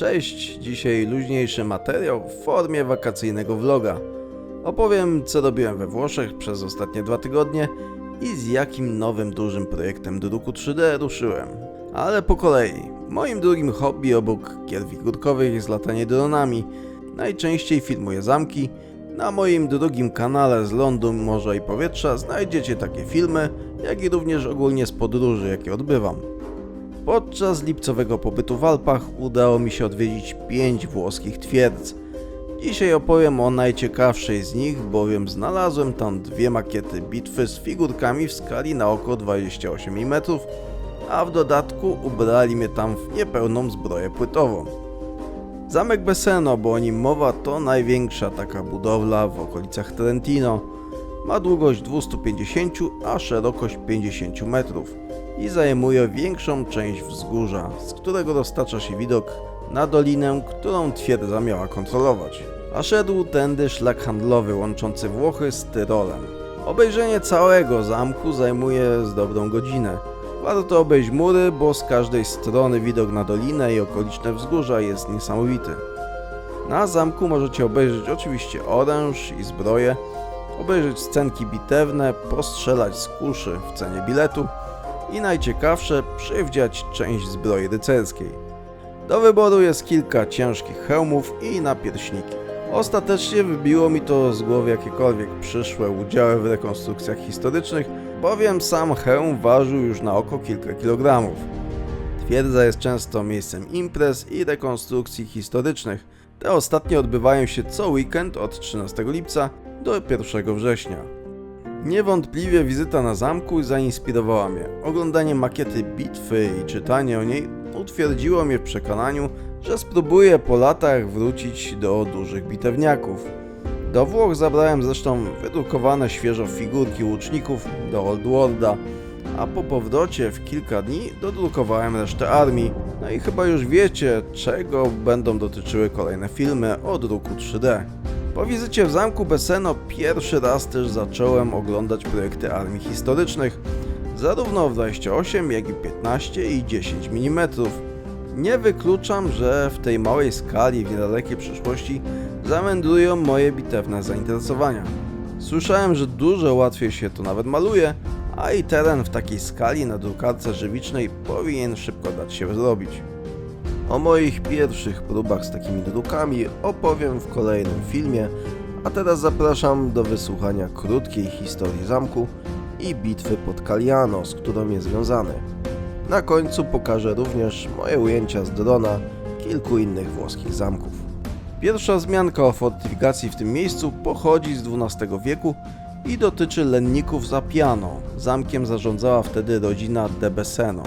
Cześć, dzisiaj luźniejszy materiał w formie wakacyjnego vloga. Opowiem co robiłem we Włoszech przez ostatnie dwa tygodnie i z jakim nowym dużym projektem druku 3D ruszyłem. Ale po kolei. Moim drugim hobby obok gier figurkowych jest latanie dronami. Najczęściej filmuję zamki. Na moim drugim kanale z lądu, morza i powietrza znajdziecie takie filmy, jak i również ogólnie z podróży, jakie odbywam. Podczas lipcowego pobytu w Alpach udało mi się odwiedzić 5 włoskich twierdz. Dzisiaj opowiem o najciekawszej z nich, bowiem znalazłem tam dwie makiety bitwy z figurkami w skali na oko 28 mm, a w dodatku ubrali mnie tam w niepełną zbroję płytową. Zamek Beseno, bo o nim mowa, to największa taka budowla w okolicach Trentino. Ma długość 250, a szerokość 50 metrów i zajmuje większą część wzgórza, z którego dostarcza się widok na dolinę, którą twierdza miała kontrolować. A szedł tędy szlak handlowy łączący Włochy z Tyrolem. Obejrzenie całego zamku zajmuje z dobrą godzinę. Warto obejść mury, bo z każdej strony widok na dolinę i okoliczne wzgórza jest niesamowity. Na zamku możecie obejrzeć oczywiście oręż i zbroję, obejrzeć scenki bitewne, postrzelać z kuszy w cenie biletu i najciekawsze przywdziać część zbroi rycerskiej. Do wyboru jest kilka ciężkich hełmów i napierśniki. Ostatecznie wybiło mi to z głowy jakiekolwiek przyszłe udziały w rekonstrukcjach historycznych, bowiem sam hełm ważył już na oko kilka kilogramów. Twierdza jest często miejscem imprez i rekonstrukcji historycznych. Te ostatnie odbywają się co weekend od 13 lipca do 1 września. Niewątpliwie wizyta na zamku zainspirowała mnie. Oglądanie makiety bitwy i czytanie o niej utwierdziło mnie w przekonaniu, że spróbuję po latach wrócić do dużych bitewniaków. Do Włoch zabrałem zresztą wydrukowane świeżo figurki łuczników do Old Worlda, a po powrocie w kilka dni dodrukowałem resztę armii. No i chyba już wiecie, czego będą dotyczyły kolejne filmy o druku 3D. Po wizycie w zamku Beseno pierwszy raz też zacząłem oglądać projekty armii historycznych, zarówno w 28, jak i 15 i 10 mm. Nie wykluczam, że w tej małej skali w niedalekiej przyszłości zamędrują moje bitewne zainteresowania. Słyszałem, że dużo łatwiej się to nawet maluje, a i teren w takiej skali na drukarce żywicznej powinien szybko dać się zrobić. O moich pierwszych próbach z takimi drukami opowiem w kolejnym filmie, a teraz zapraszam do wysłuchania krótkiej historii zamku i bitwy pod Caliano, z którą jest związany. Na końcu pokażę również moje ujęcia z drona kilku innych włoskich zamków. Pierwsza wzmianka o fortyfikacji w tym miejscu pochodzi z XII wieku i dotyczy lenników za Piano. Zamkiem zarządzała wtedy rodzina de Beseno.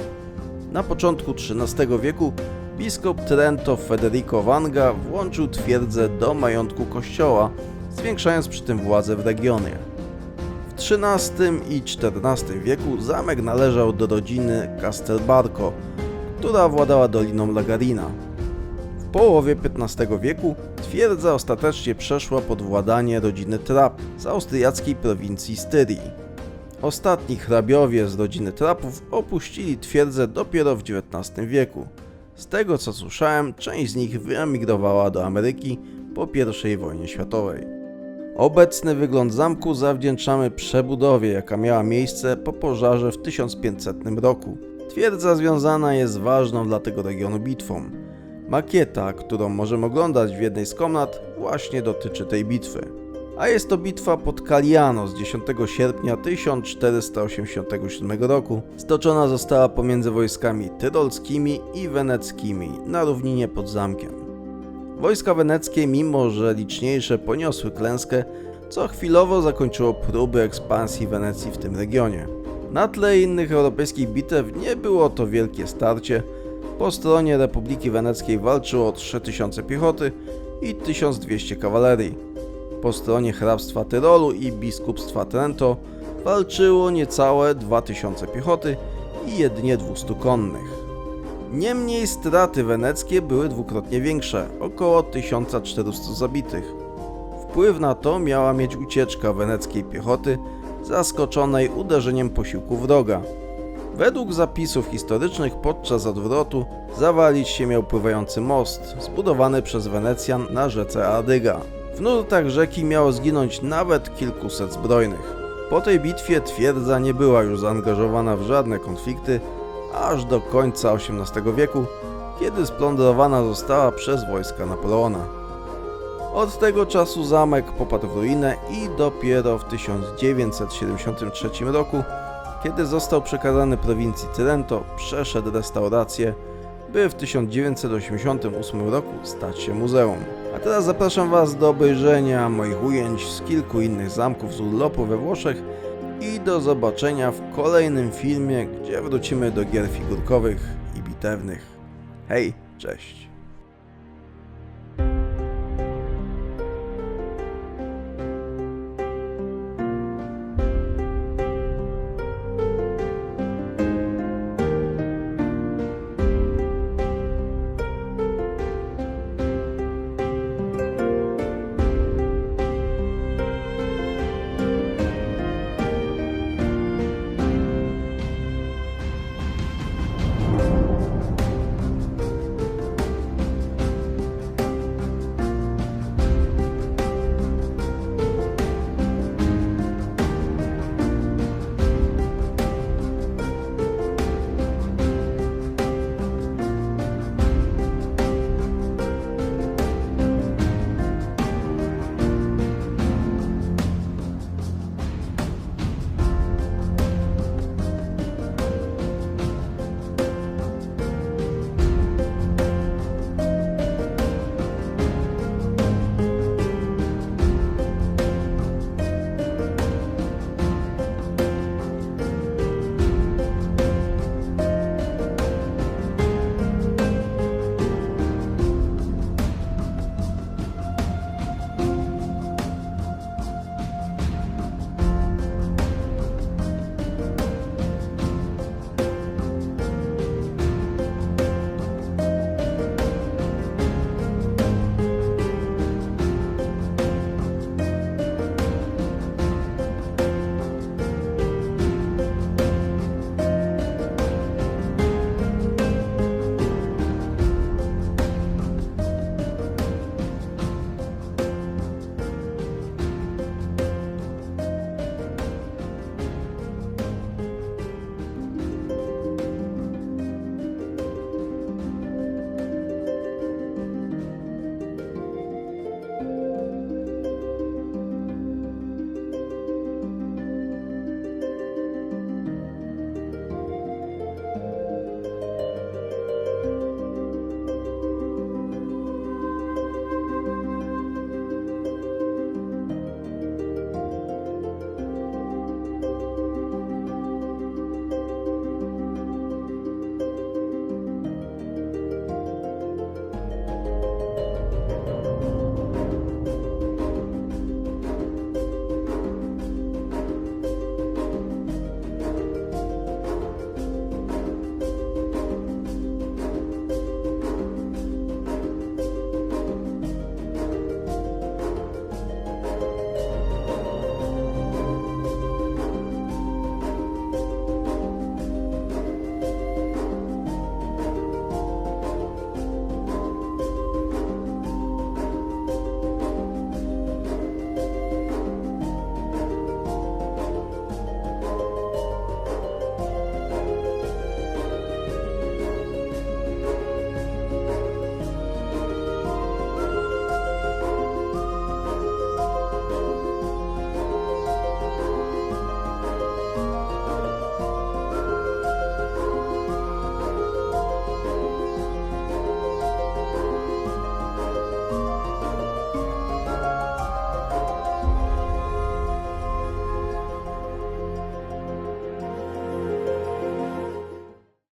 Na początku XIII wieku biskup Trento Federico Vanga włączył twierdzę do majątku kościoła, zwiększając przy tym władzę w regionie. W XIII i XIV wieku zamek należał do rodziny Castelbarco, która władała doliną Lagarina. W połowie XV wieku twierdza ostatecznie przeszła pod władanie rodziny Trapp z austriackiej prowincji Styrii. Ostatni hrabiowie z rodziny Trapów opuścili twierdzę dopiero w XIX wieku. Z tego co słyszałem, część z nich wyemigrowała do Ameryki po I wojnie światowej. Obecny wygląd zamku zawdzięczamy przebudowie, jaka miała miejsce po pożarze w 1500 roku. Twierdza związana jest ważną dla tego regionu bitwą. Makieta, którą możemy oglądać w jednej z komnat, właśnie dotyczy tej bitwy. A jest to bitwa pod Caliano z 10 sierpnia 1487 roku. Stoczona została pomiędzy wojskami tyrolskimi i weneckimi na równinie pod zamkiem. Wojska weneckie, mimo że liczniejsze, poniosły klęskę, co chwilowo zakończyło próby ekspansji Wenecji w tym regionie. Na tle innych europejskich bitew nie było to wielkie starcie. Po stronie Republiki Weneckiej walczyło 3000 piechoty i 1200 kawalerii. Po stronie hrabstwa Tyrolu i biskupstwa Trento walczyło niecałe 2000 piechoty i jedynie 200 konnych. Niemniej straty weneckie były dwukrotnie większe, około 1400 zabitych. Wpływ na to miała mieć ucieczka weneckiej piechoty, zaskoczonej uderzeniem posiłku wroga. Według zapisów historycznych podczas odwrotu zawalić się miał pływający most zbudowany przez Wenecjan na rzece Adyga. W nurtach rzeki miało zginąć nawet kilkuset zbrojnych. Po tej bitwie twierdza nie była już zaangażowana w żadne konflikty aż do końca XVIII wieku, kiedy splądrowana została przez wojska Napoleona. Od tego czasu zamek popadł w ruinę i dopiero w 1973 roku, kiedy został przekazany prowincji Trento, przeszedł restaurację, by w 1988 roku stać się muzeum. A teraz zapraszam Was do obejrzenia moich ujęć z kilku innych zamków z urlopu we Włoszech i do zobaczenia w kolejnym filmie, gdzie wrócimy do gier figurkowych i bitewnych. Hej, cześć!